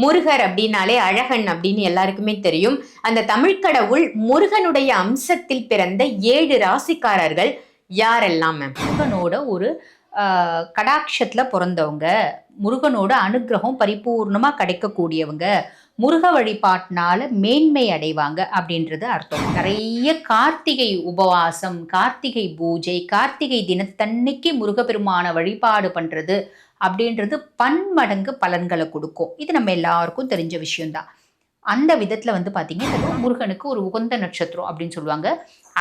முருகர் அப்படின்னாலே அழகன் அப்படின்னு எல்லாருக்குமே தெரியும். அந்த தமிழ்கடவுள் முருகனுடைய அம்சத்தில் பிறந்த ஏழு ராசிக்காரர்கள் யாரெல்லாம் மேம் முருகனோட ஒரு கடாட்சத்தில் பிறந்தவங்க. முருகனோட அனுக்கிரகம் பரிபூர்ணமாக கிடைக்கக்கூடியவங்க. முருக வழிபாட்டினால மேன்மை அடைவாங்க அப்படின்றது அர்த்தம். நிறைய கார்த்திகை உபவாசம் கார்த்திகை பூஜை கார்த்திகை தினத்தன்னைக்கு முருகப்பெருமான வழிபாடு பண்ணுறது அப்படின்றது பன்மடங்கு பலன்களை கொடுக்கும். இது நம்ம எல்லாருக்கும் தெரிஞ்ச விஷயம்தான். அந்த விதத்தில் வந்து பார்த்தீங்கன்னா முருகனுக்கு ஒரு உகந்த நட்சத்திரம் அப்படின்னு சொல்லுவாங்க.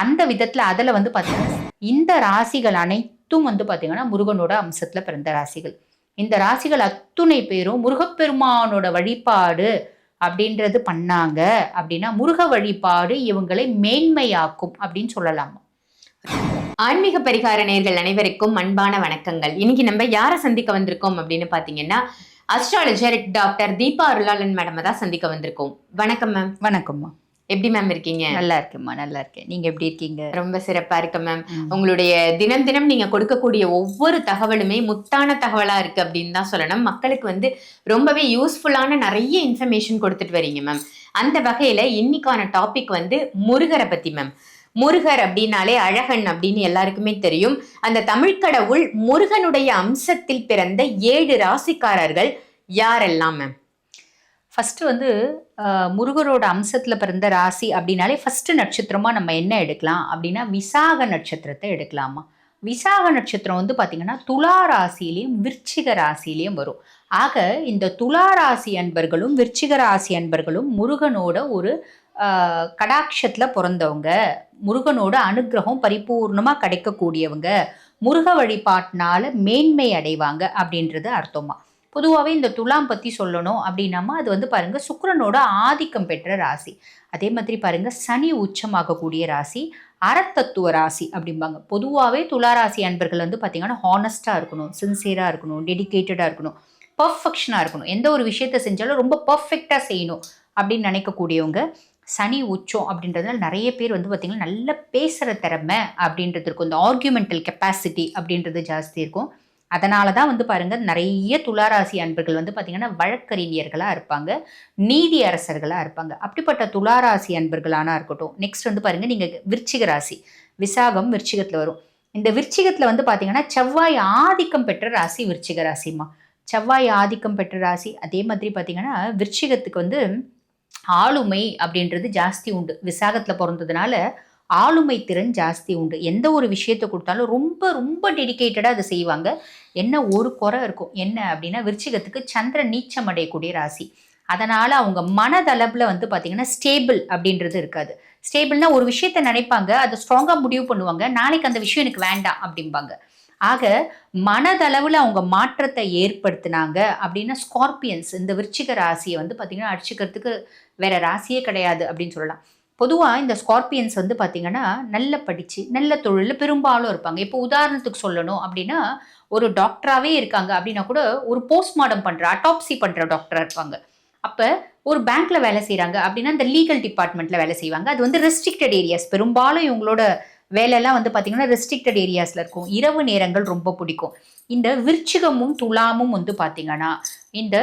அந்த விதத்தில் அதில் வந்து பார்த்தீங்கன்னா இந்த ராசிகள் அனைத்தும் வந்து பார்த்தீங்கன்னா முருகனோட அம்சத்தில் பிறந்த ராசிகள். இந்த ராசிகள் அத்துணை பேரும் முருகப்பெருமானோட வழிபாடு அப்படின்றது பண்ணாங்க அப்படின்னா முருக வழிபாடு இவங்களை மேன்மையாக்கும் அப்படின்னு சொல்லலாம்? ஆன்மீக பரிகார நேர்கள் அனைவருக்கும் அன்பான வணக்கங்கள். இன்னைக்கு நம்ம யாரை சந்திக்க வந்திருக்கோம் அப்படின்னு பாத்தீங்கன்னா astrologer doctor Deepa Arulalan madam தான் சந்திக்க வந்திருக்கோம். வணக்கம் மேம் வணக்கம்மா எப்படி மேம் இருக்கீங்க? நல்லா இருக்கேம்மா நல்லா இருக்கேன். நீங்க எப்படி இருக்கீங்க? ரொம்ப சிறப்பா இருக்கு மேம். உங்களுடைய தினம் தினம் நீங்க கொடுக்கக்கூடிய ஒவ்வொரு தகவலுமே முத்தான தகவலா இருக்கு அப்படின்னு தான் சொல்லணும். மக்களுக்கு வந்து ரொம்பவே யூஸ்ஃபுல்லான நிறைய இன்ஃபர்மேஷன் கொடுத்துட்டு வரீங்க மேம் அந்த வகையில இன்னைக்கான டாபிக் வந்து முருகரை பத்தி மேம் முருகர் அப்படின்னாலே அழகன் அப்படின்னு எல்லாருக்குமே தெரியும். அந்த தமிழ்கடவுள் முருகனுடைய அம்சத்தில் பிறந்த ஏழு ராசிக்காரர்கள் யாரெல்லாம் மேம் ஃபஸ்ட்டு வந்து முருகரோட அம்சத்தில் பிறந்த ராசி அப்படின்னாலே ஃபஸ்ட்டு நட்சத்திரமாக நம்ம என்ன எடுக்கலாம் அப்படின்னா விசாக நட்சத்திரத்தை எடுக்கலாமா? விசாக நட்சத்திரம் வந்து பார்த்திங்கன்னா துலா ராசியிலையும் விருச்சிக ராசியிலையும் வரும். ஆக இந்த துலா ராசி அன்பர்களும் விருச்சிக ராசி அன்பர்களும் முருகனோட ஒரு கடாட்சத்தில் பிறந்தவங்க. முருகனோட அனுக்கிரகம் பரிபூர்ணமாக கிடைக்கக்கூடியவங்க. முருக வழிபாட்டினால மேன்மை அடைவாங்க அப்படின்றது அர்த்தமா. பொதுவாகவே இந்த துலாம் பற்றி சொல்லணும் அப்படின்னாமா அது வந்து பாருங்கள் சுக்கரனோட ஆதிக்கம் பெற்ற ராசி. அதே மாதிரி பாருங்கள் சனி உச்சமாகக்கூடிய ராசி அறத்தத்துவ ராசி அப்படிம்பாங்க. பொதுவாகவே துலா ராசி அன்பர்கள் வந்து பார்த்திங்கன்னா ஹானஸ்ட்டாக இருக்கணும் சின்சியராக இருக்கணும் டெடிகேட்டடாக இருக்கணும் பர்ஃபெக்ஷனாக இருக்கணும். எந்த ஒரு விஷயத்த செஞ்சாலும் ரொம்ப பர்ஃபெக்டாக செய்யணும் அப்படின்னு நினைக்கக்கூடியவங்க. சனி உச்சம் அப்படின்றதுனால நிறைய பேர் வந்து பார்த்திங்கன்னா நல்ல பேசுகிற திறமை அப்படின்றது இருக்கும். இந்த ஆர்கியூமெண்டல் கெப்பாசிட்டி அப்படின்றது ஜாஸ்தி இருக்கும். அதனால தான் வந்து பாருங்க நிறைய துளாராசி அன்பர்கள் வந்து பார்த்திங்கன்னா வழக்கறிஞர்களாக இருப்பாங்க நீதி அரசர்களாக இருப்பாங்க. அப்படிப்பட்ட துளாராசி அன்பர்களானா இருக்கட்டும் நெக்ஸ்ட் வந்து பாருங்கள் நீங்கள் விருச்சிக ராசி விசாகம் விருச்சிகத்தில் வரும். இந்த விருச்சிகத்தில் வந்து பார்த்திங்கன்னா செவ்வாய் ஆதிக்கம் பெற்ற ராசி விருச்சிக ராசிமா செவ்வாய் ஆதிக்கம் பெற்ற ராசி அதே மாதிரி பார்த்திங்கன்னா விருச்சிகத்துக்கு வந்து ஆளுமை அப்படின்றது ஜாஸ்தி உண்டு. விசாகத்தில் பிறந்ததுனால ஆளுமை திறன் ஜாஸ்தி உண்டு. எந்த ஒரு விஷயத்தை கொடுத்தாலும் ரொம்ப ரொம்ப டெடிகேட்டடாக அதை செய்வாங்க. என்ன ஒரு குறை இருக்கும்? என்ன அப்படின்னா விருச்சிகத்துக்கு சந்திரன் நீச்சம் அடையக்கூடிய ராசி. அதனால் அவங்க மனதளவில் வந்து பார்த்திங்கன்னா ஸ்டேபிள் அப்படின்றது இருக்காது. ஸ்டேபிள்னா ஒரு விஷயத்த நினைப்பாங்க அதை ஸ்ட்ராங்காக முடிவு பண்ணுவாங்க. நாளைக்கு அந்த விஷயம் எனக்கு வேண்டாம் அப்படிம்பாங்க. ஆக மனதளவில் அவங்க மாற்றத்தை ஏற்படுத்தினாங்க அப்படின்னா ஸ்கார்பியன்ஸ் இந்த விருச்சிக ராசியை வந்து பார்த்திங்கன்னா அடிச்சுக்கிறதுக்கு வேற ராசியே கிடையாது அப்படின்னு சொல்லலாம். பொதுவாக இந்த ஸ்கார்பியன்ஸ் வந்து பார்த்திங்கன்னா நல்ல படித்து நல்ல தொழிலில் பெரும்பாலும் இருப்பாங்க. இப்போ உதாரணத்துக்கு சொல்லணும் அப்படின்னா ஒரு டாக்டராகவே இருக்காங்க அப்படின்னா கூட ஒரு போஸ்ட்மார்ட்டம் பண்ணுற அட்டாப்சி பண்ணுற டாக்டராக இருப்பாங்க. அப்போ ஒரு பேங்க்கில் வேலை செய்கிறாங்க அப்படின்னா இந்த லீகல் டிபார்ட்மெண்ட்டில் வேலை செய்வாங்க. அது வந்து ரெஸ்ட்ரிக்டட் ஏரியாஸ் பெரும்பாலும் இவங்களோட வேலையெல்லாம் வந்து பார்த்தீங்கன்னா ரெஸ்ட்ரிக்டட் ஏரியாஸில் இருக்கும். இரவு நேரங்கள் ரொம்ப பிடிக்கும். இந்த விருச்சிகமும் துலாமும் வந்து பார்த்தீங்கன்னா இந்த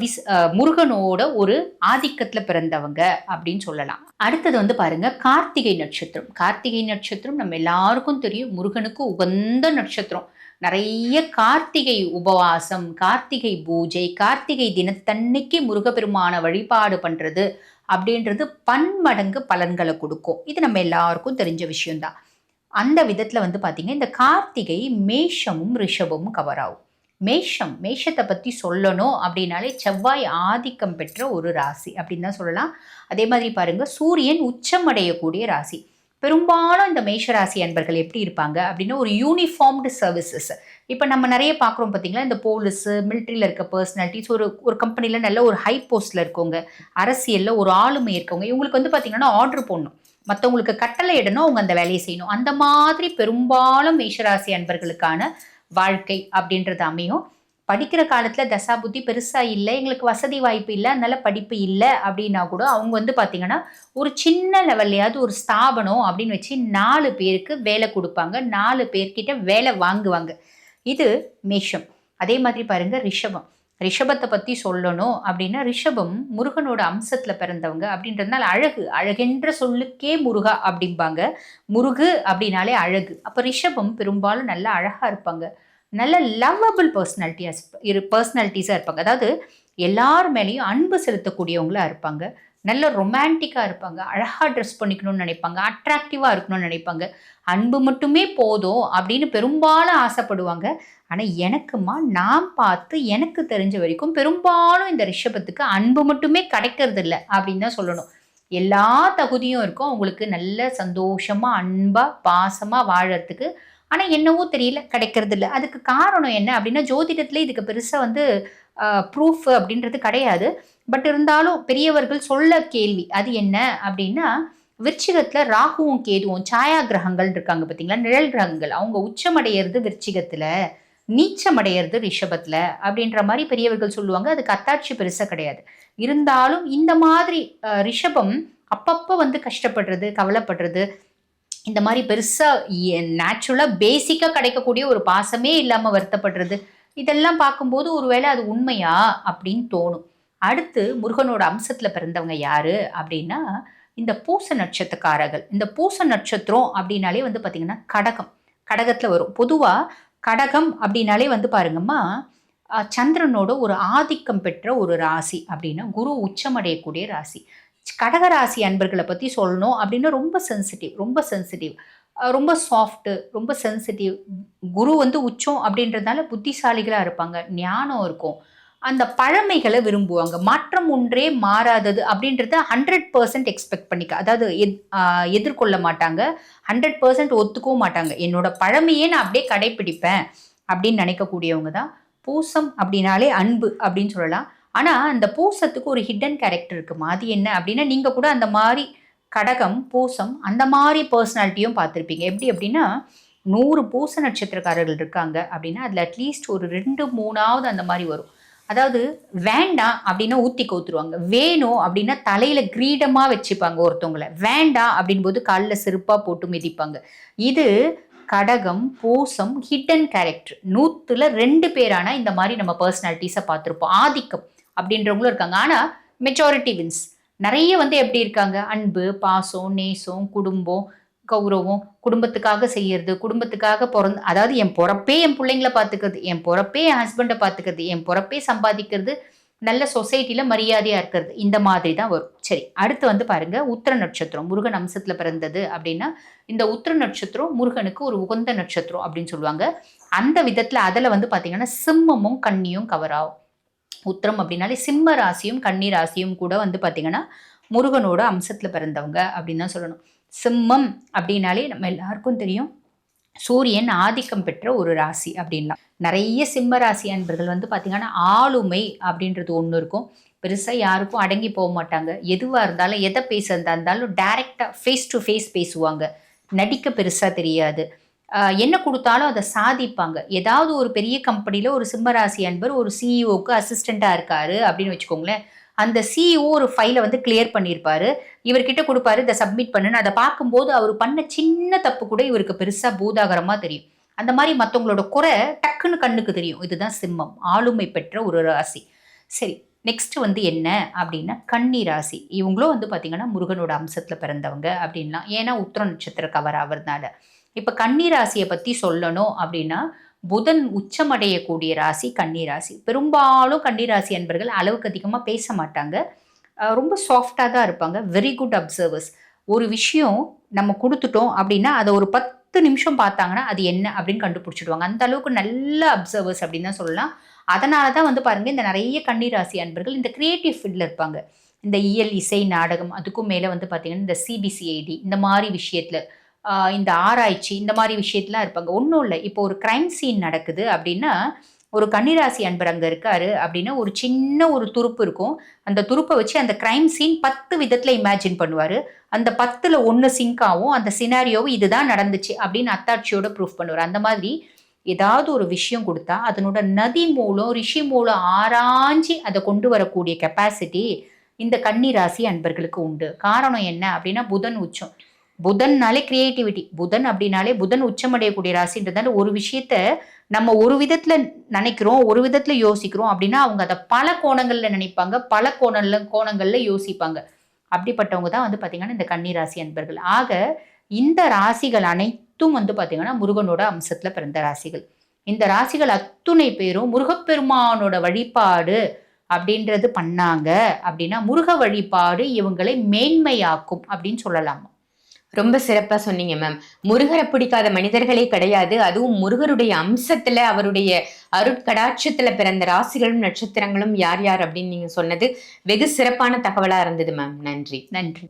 விஸ் முருகனோட ஒரு ஆதிக்கத்தில் பிறந்தவங்க அப்படின்னு சொல்லலாம். அடுத்தது வந்து பாருங்க கார்த்திகை நட்சத்திரம். கார்த்திகை நட்சத்திரம் நம்ம எல்லாருக்கும் தெரியும். முருகனுக்கு உகந்த நட்சத்திரம். நிறைய கார்த்திகை உபவாசம் கார்த்திகை பூஜை கார்த்திகை தினத்தன்னைக்கு முருகப்பெருமான வழிபாடு பண்ணுறது அப்படின்றது பன்மடங்கு பலன்களை கொடுக்கும். இது நம்ம எல்லாருக்கும் தெரிஞ்ச விஷயம்தான். அந்த விதத்தில் வந்து பார்த்திங்கன்னா இந்த கார்த்திகை மேஷமும் ரிஷபமும் கவர் ஆகும். மேஷம் மேஷத்தை பற்றி சொல்லணும் அப்படின்னாலே செவ்வாய் ஆதிக்கம் பெற்ற ஒரு ராசி அப்படின்னு தான் சொல்லலாம். அதே மாதிரி பாருங்கள் சூரியன் உச்சம் அடையக்கூடிய ராசி. பெரும்பாலும் இந்த மேஷராசி அன்பர்கள் எப்படி இருப்பாங்க அப்படின்னா ஒரு யூனிஃபார்ம்டு சர்வீசஸ் இப்போ நம்ம நிறைய பார்க்குறோம் பார்த்தீங்களா இந்த போலீஸு மிலிட்ரியில் இருக்க பர்சனாலிட்டிஸ் ஒரு ஒரு கம்பெனியில் நல்ல ஒரு ஹை போஸ்ட்டில் இருக்கவங்க அரசியலில் ஒரு ஆளுமை இருக்கவங்க இவங்களுக்கு வந்து பார்த்தீங்கன்னா ஆர்டர் போடணும். மற்றவங்களுக்கு கட்டளை இடணும் அவங்க அந்த வேலையை செய்யணும். அந்த மாதிரி பெரும்பாலும் மேஷராசி அன்பர்களுக்கான வாழ்க்கை அப்படின்றது அமையும். படிக்கிற காலத்தில் தசாபுத்தி பெருசாக இல்லை எங்களுக்கு வசதி வாய்ப்பு இல்லை அதனால் படிப்பு இல்லை அப்படின்னா கூட அவங்க வந்து பார்த்திங்கன்னா ஒரு சின்ன லெவல்லையாவது ஒரு ஸ்தாபனம் அப்படின்னு வச்சு நாலு பேருக்கு வேலை கொடுப்பாங்க. நாலு பேர்கிட்ட வேலை வாங்குவாங்க. இது மேஷம். அதே மாதிரி பாருங்க ரிஷபம். ரிஷபத்தை பற்றி சொல்லணும் அப்படின்னா ரிஷபம் முருகனோட அம்சத்தில் பிறந்தவங்க அப்படின்றதுனால அழகு. அழகென்ற சொல்லுக்கே முருகா அப்படிம்பாங்க. முருகு அப்படின்னாலே அழகு. அப்போ ரிஷபம் பெரும்பாலும் நல்லா அழகாக இருப்பாங்க. நல்ல லவ்வபிள் பர்சனாலிட்டியாக இரு பர்சனாலிட்டிஸாக இருப்பாங்க. அதாவது எல்லார் மேலேயும் அன்பு செலுத்தக்கூடியவங்களாக இருப்பாங்க. நல்ல ரொமான்டிக்காக இருப்பாங்க. அழகாக ட்ரெஸ் பண்ணிக்கணும்னு நினைப்பாங்க. அட்ராக்டிவாக இருக்கணும்னு நினைப்பாங்க. அன்பு மட்டுமே போதும் அப்படின்னு பெரும்பாலும் ஆசைப்படுவாங்க. ஆனால் எனக்குமா நான் பார்த்து எனக்கு தெரிஞ்ச வரைக்கும் பெரும்பாலும் இந்த ரிஷபத்துக்கு அன்பு மட்டுமே கிடைக்கிறது இல்லை அப்படின்னு தான் சொல்லணும். எல்லா தகுதியும் இருக்கும். அவங்களுக்கு நல்ல சந்தோஷமாக அன்பாக பாசமாக வாழறதுக்கு. ஆனால் என்னவோ தெரியல கிடைக்கிறது இல்லை அதுக்கு காரணம் என்ன அப்படின்னா ஜோதிடத்துல இதுக்கு பெருசாக வந்து ப்ரூஃப் அப்படின்றது கிடையாது. பட் இருந்தாலும் பெரியவர்கள் சொல்ல கேள்வி அது என்ன அப்படின்னா விருச்சிகத்தில் ராகுவும் கேதுவும் சாயா கிரகங்கள் இருக்காங்க பார்த்தீங்களா நிழல் கிரகங்கள். அவங்க உச்சமடையிறது விருச்சிகத்தில் நீச்சமடையிறது ரிஷபத்தில் அப்படின்ற மாதிரி பெரியவர்கள் சொல்லுவாங்க. அதுக்கு அத்தாட்சி பெருசாக கிடையாது. இருந்தாலும் இந்த மாதிரி ரிஷபம் அப்பப்போ வந்து கஷ்டப்படுறது கவலைப்படுறது இந்த மாதிரி பெருசாக நேச்சுரலாக பேசிக்காக கிடைக்கக்கூடிய ஒரு பாசமே இல்லாமல் வருத்தப்படுறது. இதெல்லாம் பார்க்கும்போது ஒருவேளை அது உண்மையா அப்படின்னு தோணும். அடுத்து முருகனோட அம்சத்தில் பிறந்தவங்க யாரு அப்படின்னா இந்த பூச நட்சத்திரக்காரர்கள். இந்த பூச நட்சத்திரம் அப்படின்னாலே வந்து பார்த்திங்கன்னா கடகம். கடகத்தில் வரும். பொதுவாக கடகம் அப்படின்னாலே வந்து பாருங்கம்மா சந்திரனோட ஒரு ஆதிக்கம் பெற்ற ஒரு ராசி அப்படின்னா குரு உச்சமடையக்கூடிய ராசி. கடகராசி அன்பர்களை பற்றி சொல்லணும் அப்படின்னா ரொம்ப சென்சிட்டிவ் ரொம்ப சென்சிட்டிவ் ரொம்ப சாஃப்ட்டு ரொம்ப சென்சிட்டிவ் குரு வந்து உச்சம் அப்படின்றதுனால புத்திசாலிகளாக இருப்பாங்க ஞானம் இருக்கும். அந்த பழமைகளை விரும்புவாங்க. மாற்றம் ஒன்றே மாறாதது அப்படின்றத ஹண்ட்ரட் பர்சன்ட் எக்ஸ்பெக்ட் பண்ணிக்க அதாவது எத் எதிர்கொள்ள மாட்டாங்க. ஹண்ட்ரட் பர்சன்ட் ஒத்துக்கவும் மாட்டாங்க. என்னோட பழமையே நான் அப்படியே கடைப்பிடிப்பேன் அப்படின்னு நினைக்கக்கூடியவங்க தான். பூசம் அப்படின்னாலே அன்பு அப்படின்னு சொல்லலாம். ஆனால் அந்த பூசத்துக்கு ஒரு ஹிடன் கேரக்டர் இருக்குமா அது என்ன அப்படின்னா நீங்கள் கூட அந்த மாதிரி கடகம் பூசம் அந்த மாதிரி பர்சனாலிட்டியும் பார்த்துருப்பீங்க. எப்படி அப்படின்னா நூறு பூச நட்சத்திரக்காரர்கள் இருக்காங்க அப்படின்னா அதில் அட்லீஸ்ட் ஒரு ரெண்டு மூணாவது அந்த மாதிரி வரும். அதாவது வேண்டாம் அப்படின்னா ஊற்றி கவுத்துருவாங்க வேணும் அப்படின்னா தலையில கிரீடமா வச்சுப்பாங்க ஒருத்தவங்களை. வேண்டாம் அப்படின்போது காலில் செருப்பா போட்டு மிதிப்பாங்க. இது கடகம் பூசம் ஹிடன் கேரக்டர் நூத்துல ரெண்டு பேரான இந்த மாதிரி நம்ம பர்சனாலிட்டிஸை பார்த்துருப்போம். ஆதிக்கம் அப்படின்றவங்களும் இருக்காங்க. ஆனால் மெச்சாரிட்டி வின்ஸ் நிறைய வந்து எப்படி இருக்காங்க? அன்பு பாசம் நேசம் குடும்பம் கௌரவம் குடும்பத்துக்காக செய்யறது குடும்பத்துக்காக பிறந்து அதாவது என் பிறப்பே என் பிள்ளைங்கள பார்த்துக்கிறது என் பிறப்பே என் ஹஸ்பண்டை பார்த்துக்கிறது என் பிறப்பே சம்பாதிக்கிறது நல்ல சொசைட்டியில் மரியாதையாக இருக்கிறது. இந்த மாதிரி தான் வரும். சரி அடுத்து வந்து பாருங்கள் உத்திர நட்சத்திரம். முருகன் அம்சத்தில் பிறந்தது அப்படின்னா இந்த உத்திர நட்சத்திரம் முருகனுக்கு ஒரு உகந்த நட்சத்திரம் அப்படின்னு சொல்லுவாங்க. அந்த விதத்தில் அதில் வந்து பார்த்திங்கன்னா சிம்மமும் கன்னியும் கவர் ஆகும் உத்திரம் அப்படின்னாலே சிம்ம ராசியும் கன்னி ராசியும் கூட வந்து பார்த்திங்கன்னா முருகனோட அம்சத்தில் பிறந்தவங்க அப்படின்னு தான் சொல்லணும். சிம்மம் அப்படின்னாலே நம்ம எல்லாருக்கும் தெரியும். சூரியன் ஆதிக்கம் பெற்ற ஒரு ராசி அப்படின்லாம். நிறைய சிம்ம ராசி அன்பர்கள் வந்து பார்த்திங்கன்னா ஆளுமை அப்படின்றது ஒன்று இருக்கும். பெருசாக யாருக்கும் அடங்கி போக மாட்டாங்க. எதுவாக இருந்தாலும் எதை பேசுறதா இருந்தாலும் டைரெக்டாக ஃபேஸ் டு ஃபேஸ் பேசுவாங்க. நடிக்க பெருசாக தெரியாது. என்ன கொடுத்தாலும் அதை சாதிப்பாங்க. ஏதாவது ஒரு பெரிய கம்பெனியில் ஒரு சிம்மராசி அன்பர் ஒரு சிஇஓக்கு அசிஸ்டண்ட்டாக இருக்காரு அப்படின்னு வச்சுக்கோங்களேன். அந்த சிஇஓ ஒரு ஃபைலை வந்து கிளியர் பண்ணியிருப்பாரு இவர்கிட்ட கொடுப்பாரு இதை சப்மிட் பண்ணுன்னு. அதை பார்க்கும்போது அவர் பண்ண சின்ன தப்பு கூட இவருக்கு பெருசாக பூதாகரமாக தெரியும். அந்த மாதிரி மற்றவங்களோட குறை டக்குன்னு கண்ணுக்கு தெரியும். இதுதான் சிம்மம். ஆளுமை பெற்ற ஒரு ராசி. சரி நெக்ஸ்ட் வந்து என்ன அப்படின்னா கன்னி ராசி. இவங்களும் வந்து பார்த்திங்கன்னா முருகனோட அம்சத்தில் பிறந்தவங்க அப்படின்லாம். ஏன்னா உத்திர நட்சத்திர கவர் ஆகிறதுனால. இப்போ கன்னி ராசியை பற்றி சொல்லணும் அப்படின்னா புதன் உச்சமடையக்கூடிய ராசி கன்னிராசி பெரும்பாலும் கன்னிராசி அன்பர்கள் அளவுக்கு அதிகமாக பேச மாட்டாங்க. ரொம்ப சாஃப்டாக தான் இருப்பாங்க. வெரி குட் அப்சர்வர்ஸ் ஒரு விஷயம் நம்ம கொடுத்துட்டோம் அப்படின்னா அதை ஒரு பத்து நிமிஷம் பார்த்தாங்கன்னா அது என்ன அப்படின்னு கண்டுபிடிச்சிடுவாங்க. அந்த அளவுக்கு நல்ல அப்சர்வர்ஸ் அப்படின்னு தான் சொல்லலாம். அதனால தான் வந்து பாருங்கள் இந்த நிறைய கன்னிராசி அன்பர்கள் இந்த கிரியேட்டிவ் ஃபீல்டில் இருப்பாங்க. இந்த இயல் இசை நாடகம் அதுக்கும் மேலே வந்து பார்த்திங்கன்னா இந்த சிபிசிஐடி இந்த மாதிரி விஷயத்தில். இந்த ஆராய்ச்சி இந்த மாதிரி விஷயத்துலாம் இருப்பாங்க. ஒன்றும் இல்லை. இப்போ ஒரு க்ரைம் சீன் நடக்குது அப்படின்னா ஒரு கன்னிராசி அன்பர் அங்கே இருக்காரு அப்படின்னா ஒரு சின்ன ஒரு துருப்பு இருக்கும். அந்த துருப்பை வச்சு அந்த க்ரைம் சீன் பத்து விதத்தில் இமேஜின் பண்ணுவார். அந்த பத்தில் ஒன்று சிங்க் ஆகும். அந்த சினாரியோவும் இதுதான் நடந்துச்சு அப்படின்னு அத்தாட்சியோட ப்ரூஃப் பண்ணுவார். அந்த மாதிரி ஏதாவது ஒரு விஷயம் கொடுத்தா அதனோட நதி மூலம் ரிஷி மூலம் ஆராய்ஞ்சி அதை கொண்டு வரக்கூடிய கெப்பாசிட்டி இந்த கன்னி ராசி அன்பர்களுக்கு உண்டு. காரணம் என்ன அப்படின்னா புதன் உச்சம். புதன்னாலே கிரியேட்டிவிட்டி புதன் அப்படின்னாலே புதன் உச்சமடையக்கூடிய ராசின்றதால ஒரு விஷயத்த நம்ம ஒரு விதத்துல நினைக்கிறோம் ஒரு விதத்துல யோசிக்கிறோம் அப்படின்னா அவங்க அதை பல கோணங்கள்ல நினைப்பாங்க பல கோணல்ல கோணங்கள்ல யோசிப்பாங்க. அப்படிப்பட்டவங்க தான் வந்து பாத்தீங்கன்னா இந்த கன்னி ராசி அன்பர்கள். ஆக இந்த ராசிகள் அனைத்தும் வந்து பாத்தீங்கன்னா முருகனோட அம்சத்துல பிறந்த ராசிகள். இந்த ராசிகள் அத்துணை பேரும் முருகப்பெருமானோட வழிபாடு அப்படின்றது பண்ணாங்க அப்படின்னா முருக வழிபாடு இவங்களை மேன்மையாக்கும் அப்படின்னு சொல்லலாம்? ரொம்ப சிறப்பா சொன்னீங்க மேம் முருகரை பிடிக்காத மனிதர்களே கிடையாது. அதுவும் முருகருடைய அம்சத்துல அவருடைய அருட்கடாட்சத்துல பிறந்த ராசிகளும் நட்சத்திரங்களும் யார் யார் அப்படின்னு நீங்க சொன்னது வெகு சிறப்பான தகவலா இருந்தது மேம் நன்றி. நன்றி.